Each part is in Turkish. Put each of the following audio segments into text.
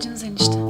ihtiyacınız enişte.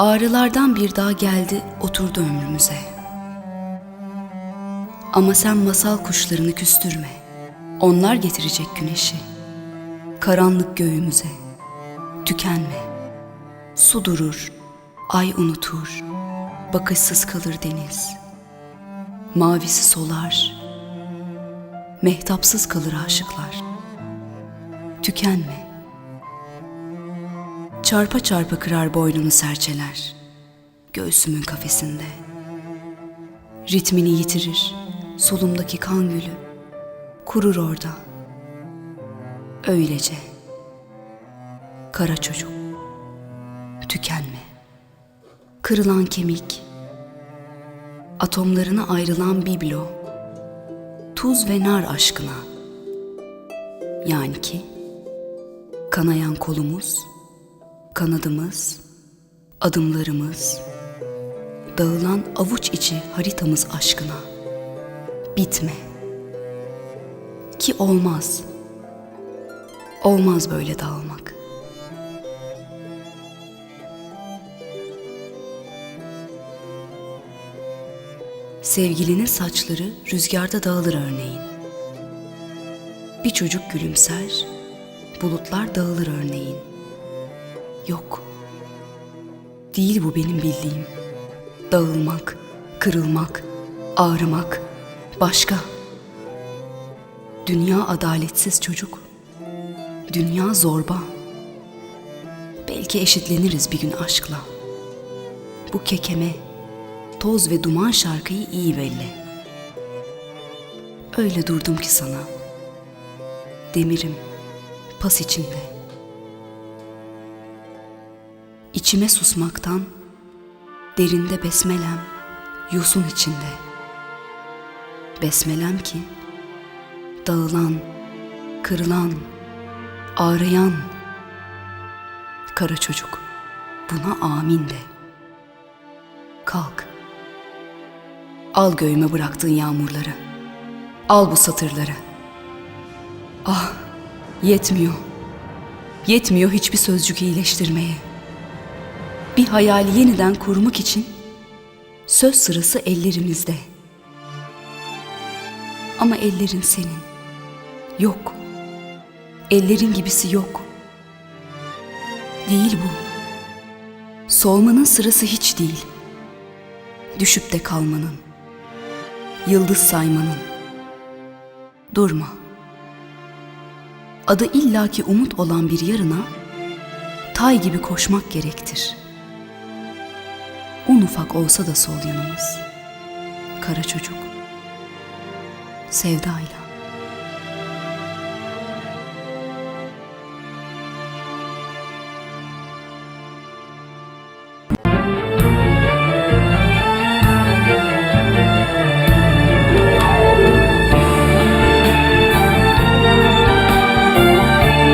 Ağrılardan bir dağ geldi oturdu ömrümüze. Ama sen masal kuşlarını küstürme. Onlar getirecek güneşi. Karanlık göğümüze. Tükenme. Su durur, ay unutur. Bakışsız kalır deniz. Mavisi solar. Mehtapsız kalır aşıklar. Tükenme. Çarpa çarpa kırar boynunu serçeler. Göğsümün kafesinde. Ritmini yitirir solumdaki kan gülü. Kurur orada. Öylece. Kara çocuk. Tükenme. Kırılan kemik. Atomlarına ayrılan biblo. Tuz ve nar aşkına. Yani ki kanayan kolumuz, kanadımız, adımlarımız, dağılan avuç içi haritamız aşkına. Bitme. Ki olmaz. Olmaz böyle dağılmak. Sevgilinin saçları rüzgarda dağılır örneğin. Bir çocuk gülümser, bulutlar dağılır örneğin. Yok. Değil bu benim bildiğim. Dağılmak, kırılmak, ağrımak, başka. Dünya adaletsiz çocuk. Dünya zorba. Belki eşitleniriz bir gün aşkla. Bu kekeme, toz ve duman şarkıyı iyi belli. Öyle durdum ki sana. Demirim, pas içinde. İçime susmaktan, derinde besmelem, yosun içinde. Besmelem ki, dağılan, kırılan, ağrıyan, kara çocuk, buna amin de. Kalk, al göğüme bıraktığın yağmurları, al bu satırları. Ah, yetmiyor, yetmiyor hiçbir sözcük iyileştirmeye. Bir hayali yeniden kurmak için söz sırası ellerimizde. Ama ellerin senin. Yok. Ellerin gibisi yok. Değil bu. Solmanın sırası hiç değil. Düşüp de kalmanın. Yıldız saymanın. Durma. Adı illaki umut olan bir yarına tay gibi koşmak gerektir. Un ufak olsa da sol yanımız. Kara çocuk. Sevdayla.